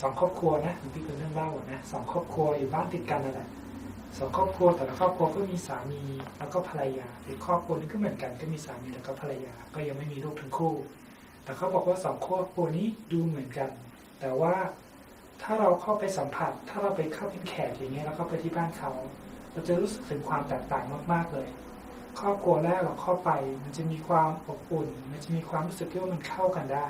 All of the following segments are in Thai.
สองครอบครัวนะที่คุณเรื่องเล่านะสองครอบครัวอยู่บ้านติดกันนั่นแหละสองครอบครัวแต่ละครอบครัวก็มีสามีแล้วก็ภรรยาอีกครอบครัวนึงก็เหมือนกันก็มีสามีแล้วก็ภรรยา ก็ยังไม่มีลูกทั้งคู่ แต่เขาบอกว่าสองครอบครัวนี้ดูเหมือนกัน แต่ว่าถ้าเราเข้าไปสัมผัส ถ้าเราไปเข้าเป็นแขกอย่างเงี้ยแล้วเข้าไปที่บ้านเขา เราจะรู้สึกถึงความแตกต่างมากๆเลย ครอบครัวแรกเราเข้าไป มันจะมีความอบอุ่น มันจะมีความรู้สึกที่ว่ามันเข้ากันได้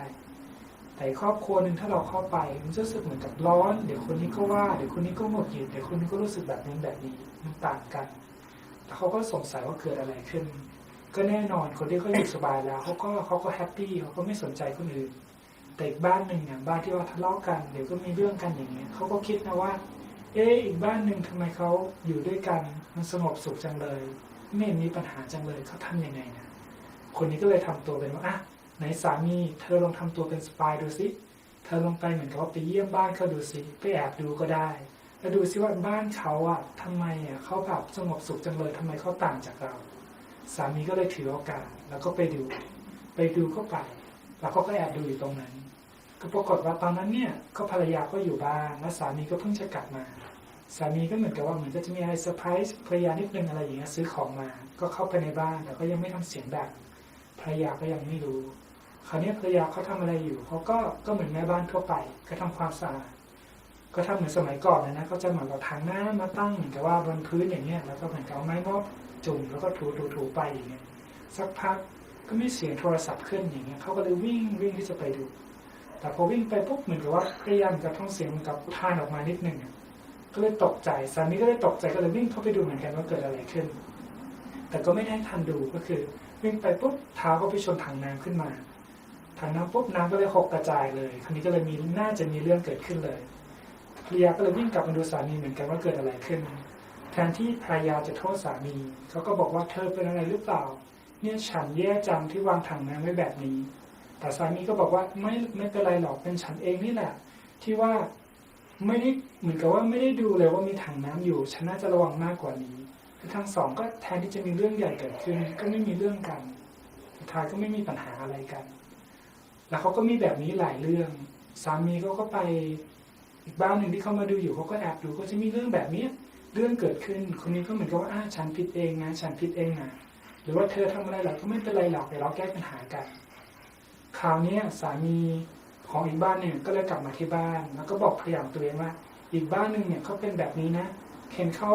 แต่ครอบครัวหนึ่งถ้าเราเข้าไปมันจะรู้สึกเหมือนกับร้อน เดี๋ยวคนนี้ก็ว่าเดี๋ยวคนนี้ก็หงุดหงิดเดี๋ยวคนนี้ก็รู้สึกแบบนี้แบบนี้มันต่างกันแล้วเขาก็สงสัยว่าเกิดอะไรขึ้น ก็แน่นอนคนที่เขาอยู่สบายแล้วเขาก็เขาก็แฮปปี้เขาก็ไม่สนใจคนอื่นแต่อีกบ้านหนึ่งเนี่ยบ้านที่ว่าทะเลาะกันเดี๋ยวก็มีเรื่องกันอย่างเงี้ยเขาก็คิดนะว่า เอ๊อีกบ้านหนึ่งทำไมเขาอยู่ด้วยกันมันสงบสุขจังเลย ไม่มีปัญหาจังเลยเขาทำยังไงนะคนนี้ก็เลยทำตัวเป็นว่าอะ ไหนสามี เธอลองทำตัวเป็นสปายดูสิเธอลองไปเหมือนกับว่าไปเยี่ยมบ้านเขาดูสิไปแอบดูก็ได้ แล้วดูสิว่าบ้านเขาอะทำไมอะเขาแบบสงบสุขจังเลยทำไมเขาต่างจากเรา สามีก็เลยถือโอกาสแล้วก็ไปดู ไปดูก็ไปแล้วเขาก็แอบดูอยู่ตรงนั้น ก็ปรากฏว่าตอนนั้นเนี่ยก็ภรรยาก็อยู่บ้านแล้วสามีก็เพิ่งจะกลับมา สามีก็เหมือนกับว่าเหมือนก็จะมีอะไรเซอร์ไพรส์ภรรยานิดนึงอะไรอย่างเงี้ยซื้อของมา ก็เข้าไปในบ้านแต่ก็ยังไม่ทำเสียงดังภรรยาก็ยังไม่รู้ คราวนี้ภรรยาเขาทำอะไรอยู่เขาก็ก็เหมือนแม่บ้านทั่วไป ก็ทำความสะอาดก็ทำเหมือนสมัยก่อนนะนะก็จะเหมือนเราทางน้ำมาตั้งเหมือนกับว่าบนพื้นอย่างเงี้ยแล้วก็เหมือนกับไม้มอบจุ่มแล้วก็ถูถูถูไปอย่างเงี้ยสักพักก็มีเสียงโทรศัพท์ขึ้นอย่างเงี้ยเขาก็เลยวิ่งวิ่งที่จะไปดู แต่พอวิ่งไปปุ๊บเหมือนกับว่าพยายามจะท้องเสียงเหมือนกับทานออกมานิดนึงก็เลยตกใจสามีก็เลยตกใจก็เลยวิ่งเข้าไปดูเหมือนกันว่าเกิดอะไรขึ้น แต่ก็ไม่ได้ทันดูก็คือ วิ่งไปปุ๊บเท้าก็ไปชนถังน้ำขึ้นมา ถังน้ำปุ๊บน้ำก็เลยหกกระจายเลยคราวนี้ก็เลยมีน่าจะมีเรื่องเกิดขึ้นเลยภรรยาก็เลยวิ่งกลับมาดูสามีเหมือนกันว่าเกิดอะไรขึ้น แทนที่ภรรยาจะโทษสามีเขาก็บอกว่าเธอเป็นอะไรหรือเปล่า เนี่ยฉันแย่จังที่วางถังน้ำไว้แบบนี้ แต่สามีก็บอกว่าไม่ไม่เป็นไรหรอกเป็นฉันเองนี่แหละ ที่ว่าไม่ได้เหมือนกับว่าไม่ได้ดูเลยว่ามีถังน้ำอยู่ ฉันน่าจะระวังมากกว่านี้คือทั้งสองก็แทนที่จะมีเรื่องใหญ่เกิดขึ้น ก็ไม่มีเรื่องกันสุดท้ายก็ไม่มีปัญหาอะไรกัน แล้วเขาก็มีแบบนี้หลายเรื่อง สามีเขาก็ไปอีกบ้านหนึ่งที่เขามาดูอยู่เขาก็แอบดูก็จะมีเรื่องแบบนี้เรื่องเกิดขึ้น คนนี้ก็เหมือนกับว่าอ่าฉันผิดเองนะฉันผิดเองนะหรือว่าเธอทำอะไรหรอกก็ไม่เป็นไรหรอกเดี๋ยวเราแก้ปัญหากัน คราวนี้สามีของอีกบ้านเนี่ยก็เลยกลับมาที่บ้าน แล้วก็บอกภรรยาของตัวเองว่า อีกบ้านหนึ่งเนี่ยเขาเป็นแบบนี้นะเห็นเขา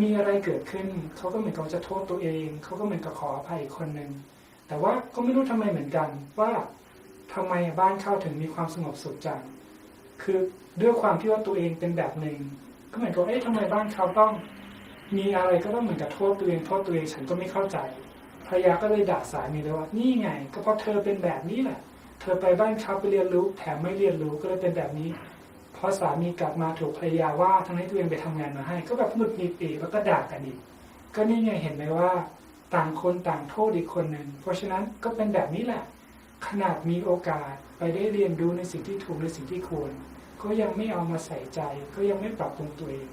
มีอะไรเกิดขึ้นเขาก็เหมือนกับจะโทษตัวเองเขาก็เหมือนกับขออภัยอีกคนหนึ่ง แต่ว่าก็ไม่รู้ทำไมเหมือนกัน ว่าทำไมบ้านเขาถึงมีความสงบสุขจังคือด้วยความที่ว่าตัวเองเป็นแบบหนึ่งก็เหมือนกับเอ๊ะทำไมบ้านเขาต้อง มีอะไรก็ต้องเหมือนกับโทษตัวเองโทษตัวเองฉันก็ไม่เข้าใจภรรยาก็เลยด่าสามีเลยว่า นี่ไง ก็เพราะเธอเป็นแบบนี้แหละ เธอไปบ้านเขาไปเรียนรู้ แถมไม่เรียนรู้ก็เลยเป็นแบบนี้พอสามีกลับมาถูกภรรยาว่าทั้งที่ตัวเองไปทำงานมาให้ ก็แบบหงุดหงิดอีกแล้วก็ด่ากันอีกก็นี่ไงเห็นไหมว่า ต่างคนต่างโทษอีกคนหนึ่ง เพราะฉะนั้นก็เป็นแบบนี้แหละ ขนาดมีโอกาสไปได้เรียนรู้ในสิ่งที่ถูกในสิ่งที่ควร ก็ยังไม่เอามาใส่ใจ ก็ยังไม่ปรับปรุงตัวเอง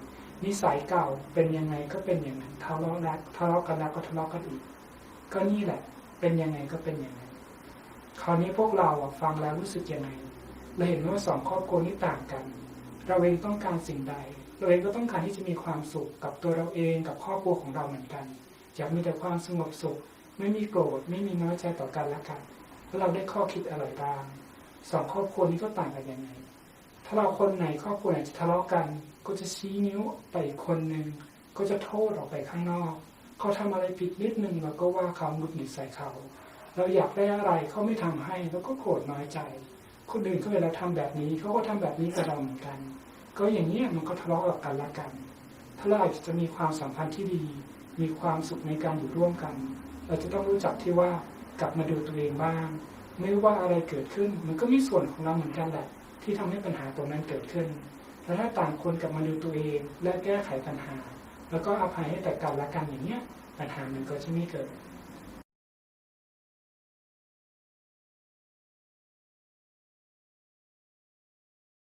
นิสัยเก่าเป็นยังไงก็เป็นอย่างนั้นทะเลาะรักทะเลาะกันแล้วก็ทะเลาะกันอีก ก็นี่แหละ เป็นยังไงก็เป็นอย่างนั้น คราวนี้พวกเราฟังแล้วรู้สึกยังไงเราเห็นว่าสองครอบครัวนี้ต่างกัน เราเองต้องการสิ่งใด เราเองก็ต้องการที่จะมีความสุขกับตัวเราเองกับครอบครัวของเราเหมือนกัน อยากมีแต่ความสงบสุข ไม่มีโกรธไม่มีน้อยใจต่อกันและกันแล้วเราได้ข้อคิดอะไรบ้างสองครอบครัวนี้ก็ต่างกันยังไง ถ้าเราคนไหนครอบครัวไหนจะทะเลาะกัน ก็จะชี้นิ้วไปคนหนึ่งก็จะโทษออกไปข้างนอกเขาทำอะไรผิดนิดนึงเราก็ว่าเขาหงุดหงิดใส่เขา เราอยากได้อะไรเขาไม่ทำให้เราก็โกรธน้อยใจ คนอื่นก็เวลาทำแบบนี้เขาก็ทำแบบนี้กับเราเหมือนกัน ก็อย่างนี้มันก็ทะเลาะกันละกัน ถ้าเราจะมีความสัมพันธ์ที่ดี มีความสุขในการอยู่ร่วมกัน เราจะต้องรู้จักที่ว่ากลับมาดูตัวเองบ้าง ไม่ว่าอะไรเกิดขึ้น มันก็มีส่วนของเราเหมือนกันแหละ ที่ทำให้ปัญหาตรงนั้นเกิดขึ้นแล้วถ้าต่างคนกลับมาดูตัวเองและแก้ไขปัญหา แล้วก็อภัยให้แต่กันและกันอย่างเนี้ยปัญหามันก็จะไม่เกิด